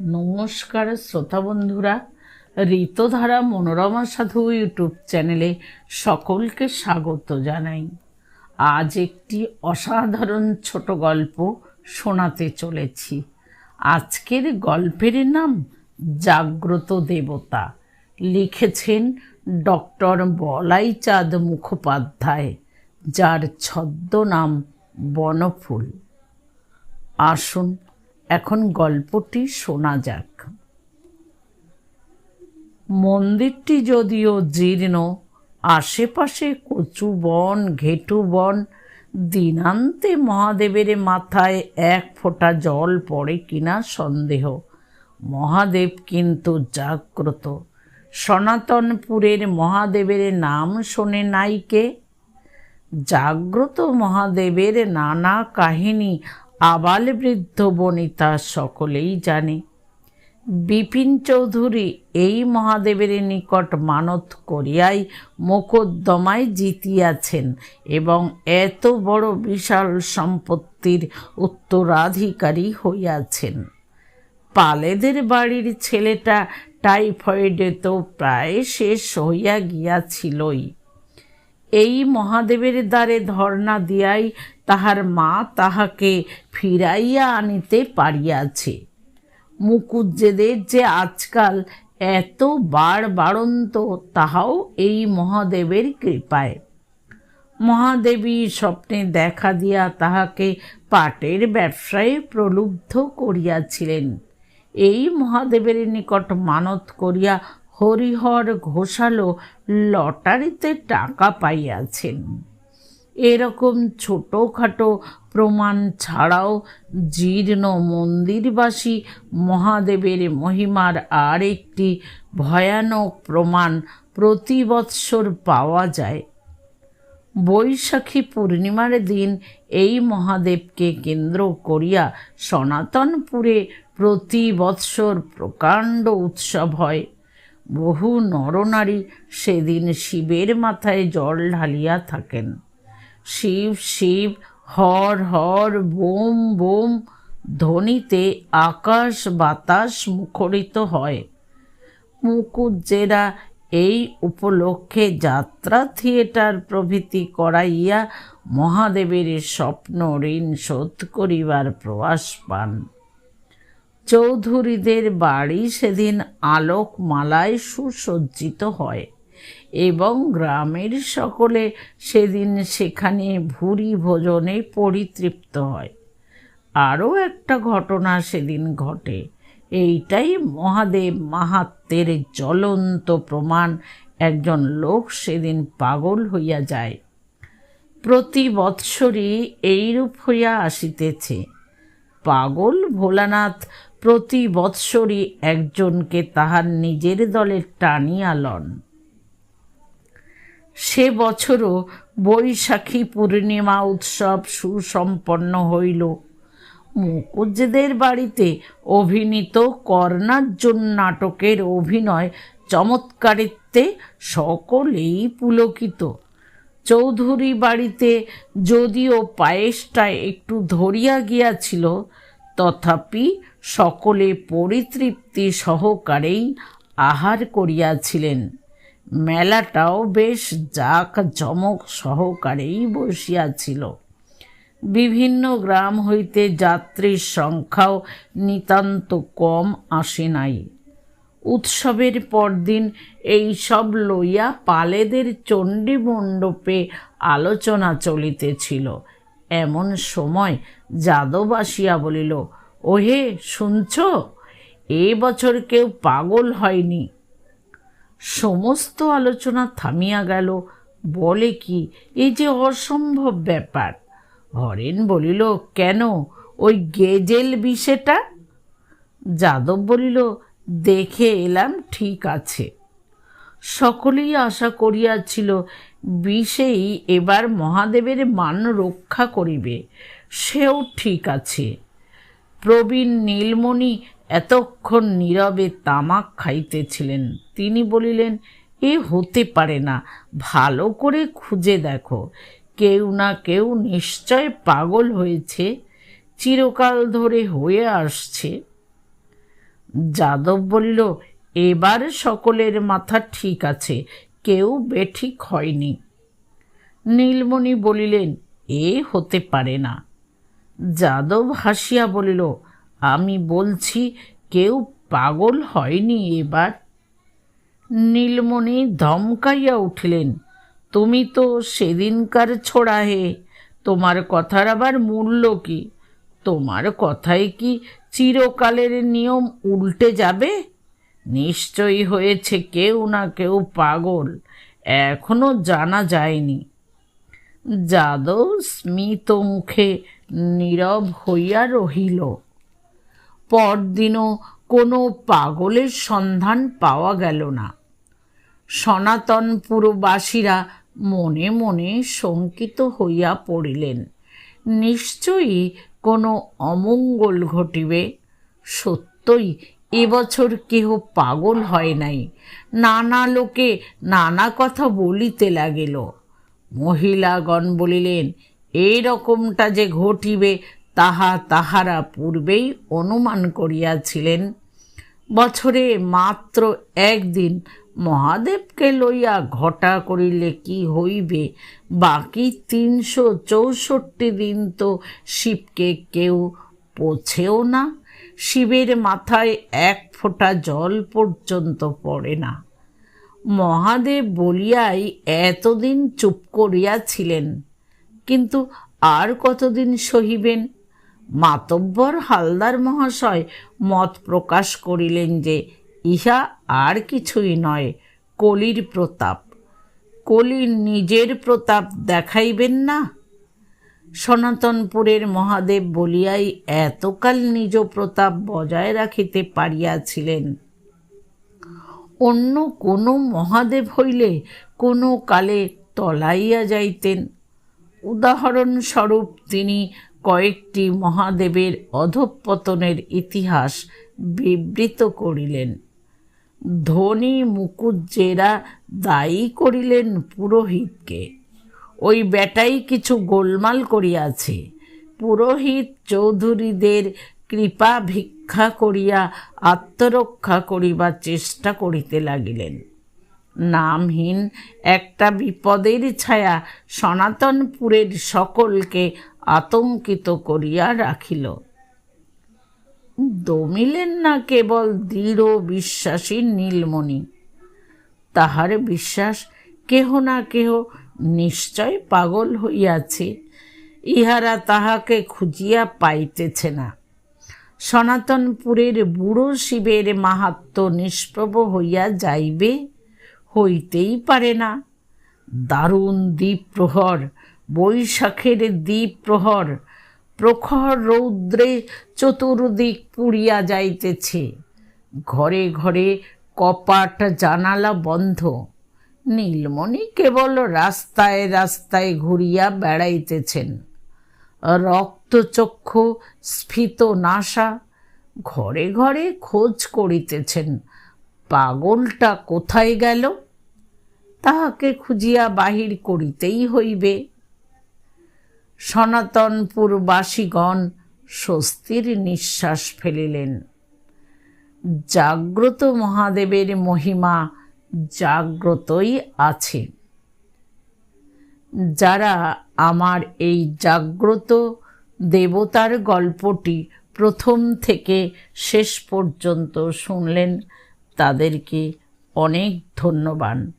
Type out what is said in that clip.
নমস্কার শ্রোতা বন্ধুরা, ঋতধারা মনোরমা সাধু ইউটিউব চ্যানেলে সকলকে স্বাগত জানাই। আজ একটি অসাধারণ ছোট গল্প শোনাতে চলেছি। আজকের গল্পের নাম জাগ্রত দেবতা। লিখেছেন ডক্টর বলাইচাঁদ মুখোপাধ্যায়, যার ছদ্মনাম বনফুল। আসুন এখন গল্পটি শোনা যাক। মন্দিরটি যদিও জীর্ণ, আশেপাশে কচু বন, ঘেটু বন, দিনান্তে মহাদেবের মাথায় এক ফোঁটা জল পড়ে কিনা সন্দেহ। মহাদেব কিন্তু জাগ্রত। সনাতনপুরের মহাদেবের নাম শোনে নাইকে। জাগ্রত মহাদেবের নানা কাহিনী আবাল বৃদ্ধ বনিতা সকলেই জানে। বিপিন চৌধুরী এই মহাদেবের নিকট মানত করিয়াই মোকদ্দমায় জিতিয়াছেন এবং এত বড় বিশাল সম্পত্তির উত্তরাধিকারী হইয়াছেন। পালেদের বাড়ির ছেলেটা টাইফয়েডে তো প্রায় শেষ হইয়া গিয়াছিলই। এই মহাদেবের দ্বারে ধর্ণা দিয়াই তাহার মা তাহাকে ফিরাইয়া আনিতে পারিয়াছে। মুকুজ্জেদের যে আজকাল এত বার বাড়ন্ত, তাহাও এই মহাদেবের কৃপায়। মহাদেবী স্বপ্নে দেখা দিয়া তাহাকে পাটের ব্যবসায় প্রলুব্ধ করিয়াছিলেন। এই মহাদেবের নিকট মানত করিয়া হরিহর ঘোষালো লটারিতে টাকা পাইয়াছেন। এরকম ছোটোখাটো প্রমাণ ছাড়াও জীর্ণ মন্দিরবাসী মহাদেবের মহিমার আর একটি ভয়ানক প্রমাণ প্রতি বৎসর পাওয়া যায়। বৈশাখী পূর্ণিমার দিন এই মহাদেবকে কেন্দ্র করিয়া সনাতনপুরে প্রতি বৎসর প্রকাণ্ড উৎসব হয়। বহু নরনারী সেদিন শিবের মাথায় জল ঢালিয়া থাকেন। শিব শিব, হর হর, বোম বোম, ধ্বনিতে আকাশ বাতাস মুখরিত হয়। মুকুজ্জেরা এই উপলক্ষে যাত্রা থিয়েটার প্রভৃতি করাইয়া মহাদেবের স্বপ্ন ঋণ শোধ করিবার প্রয়াস পান। চৌধুরীদের বাড়ি সেদিন আলোকমালায় সুসজ্জিত হয় এবং গ্রামের সকলে সেদিন সেখানে ভুরি ভোজনে পরিতৃপ্ত হয়। আরও একটা ঘটনা সেদিন ঘটে। এইটাই মহাদেব মাহাত্মের জ্বলন্ত প্রমাণ। একজন লোক সেদিন পাগল হইয়া যায়। প্রতি বৎসরই এইরূপ হইয়া আসিতেছে। পাগল ভোলানাথ প্রতি বৎসরই একজনকে তাহার নিজের দলে টানিয়া লন। সে বছরও বৈশাখী পূর্ণিমা উৎসব সুসম্পন্ন হইল। মুকুজ্জেদের বাড়িতে অভিনীত কর্ণার্জুন নাটকের অভিনয় চমৎকারিত্বে সকলেই পুলকিত। চৌধুরী বাড়িতে যদিও পায়েসটা একটু ধরিয়া গিয়াছিল তথাপি সকলে পরিতৃপ্তি সহকারেই আহার করিয়াছিলেন। মেলাটাও বেশ জাক জমক সহকারেই বসিয়াছিল। বিভিন্ন গ্রাম হইতে যাত্রীর সংখ্যাও নিতান্ত কম আসে নাই। উৎসবের পরদিন এই সব লইয়া পালেদের চণ্ডী মণ্ডপে আলোচনা চলিতেছিল। এমন সময় যাদব আসিয়া বলিল, ওহে, শুনছ? এ বছর কেউ পাগল হয়নি। সমস্ত আলোচনা থামিয়া গেল। বলে কি এই যে অসম্ভব ব্যাপার। হরেন বলিল, কেন? ওই গেজেল বিষেটা? যাদব বলিল, দেখে এলাম, ঠিক আছে। সকলেই আশা করিয়াছিল, বিষেই এবার মহাদেবের মান রক্ষা করিবে। সেও ঠিক আছে। প্রবীণ নীলমণি এতক্ষণ নীরবে তামাক খাইতেছিলেন। তিনি বলিলেন, এ হতে পারে না, ভালো করে খুঁজে দেখো। কেউ না কেউ নিশ্চয় পাগল হয়েছে, চিরকাল ধরে হয়ে আসছে। যাদব বলিল এবার সকলের মাথা ঠিক আছে, কেউ বেঠিক হয়নি। নীলমণি বলিলেন, এ হতে পারে না। যাদব হাসিয়া বলিল, আমি বলছি, কেউ পাগল হয়নি এবার। নীলমণি ধমকাইয়া উঠিলেন, তুমি তো সেদিনকার ছোড়া হে, তোমার কথার আবার মূল্য কি? তোমার কথায় কি চিরকালের নিয়ম উল্টে যাবে? নিশ্চয়ই হয়েছে কেউ না কেউ পাগল। এখনও জানা যায়নি। যাদব স্মিত মুখে নীরব হইয়া রহিল। পরদিনও কোনো পাগলের সন্ধান পাওয়া গেল না। সনাতনপুরবাসীরা মনে মনে শঙ্কিত হইয়া পড়িলেন। নিশ্চয়ই কোনো অমঙ্গল ঘটিবে, সত্যই এবছর কেহ পাগল হয় নাই। নানা লোকে নানা কথা বলিতে লাগিল। মহিলাগণ বলিলেন এই রকমটা যে ঘটিবে, তাহা তাহারা পূর্বেই অনুমান করিয়াছিলেন। বছরে মাত্র একদিন মহাদেবকে লইয়া ঘটা করিলে কি হইবে? বাকি তিনশো চৌষট্টি দিন তো শিবকে কেউ পোছেও না। শিবের মাথায় এক ফোঁটা জল পর্যন্ত পড়ে না। মহাদেব বলিয়াই এতদিন চুপ করিয়াছিলেন, কিন্তু আর কতদিন সহিবেন? মাতব্বর হালদার মহাশয় মত প্রকাশ করিলেন যে, ইহা আর কিছুই নয়, কলির প্রতাপ। কলির নিজের প্রতাপ দেখাইবেন না? সনাতনপুরের মহাদেব বলিয়াই এতকাল নিজ প্রতাপ বজায় রাখিতে পারিয়াছিলেন। অন্য কোনো মহাদেব হইলে কোনো কালে তলাইয়া যাইতেন। উদাহরণস্বরূপ তিনি কয়েকটি মহাদেবের অধঃপতনের ইতিহাস বিবৃত করিলেন। ধনী মুকুজ্জেরা দায়ী করিলেন পুরোহিতকে। ওই বেটাই কিছু গোলমাল করিয়াছে। পুরোহিত চৌধুরীদের কৃপা ভিক্ষা করিয়া আত্মরক্ষা করিবার চেষ্টা করিতে লাগিলেন। নামহীন একটা বিপদের ছায়া সনাতনপুরের সকলকে আতঙ্কিত করিয়া রাখিল। দমিলেন না কেবল দৃঢ় বিশ্বাসী নীলমণি। তাহার বিশ্বাস কেহ না কেহ নিশ্চয় পাগল হইয়াছে, ইহারা তাহাকে খুঁজিয়া পাইতেছে না। সনাতনপুরের বুড়ো শিবের মাহাত্ম নিষ্প্রভ হইয়া যাইবে, হইতেই পারে না। দারুণ দ্বীপ প্রহর বৈশাখের দ্বীপ প্রহর প্রখর রৌদ্রে চতুর্দিক পুড়িয়া যাইতেছে। ঘরে ঘরে কপাট জানালা বন্ধ। নীলমণি কেবল রাস্তায় রাস্তায় ঘুরিয়া বেড়াইতেছেন। রক্তচক্ষু স্ফীত নাশা, ঘরে ঘরে খোঁজ করিতেছেন, পাগলটা কোথায় গেল? তাহাকে খুঁজিয়া বাহির করিতেই হইবে। সনাতনপুরবাসীগণ স্বস্তির নিঃশ্বাস ফেলিলেন। জাগ্রত মহাদেবের মহিমা জাগ্রতই আছে। যারা আমার এই জাগ্রত দেবতার গল্পটি প্রথম থেকে শেষ পর্যন্ত শুনলেন, তাদেরকে অনেক ধন্যবাদ।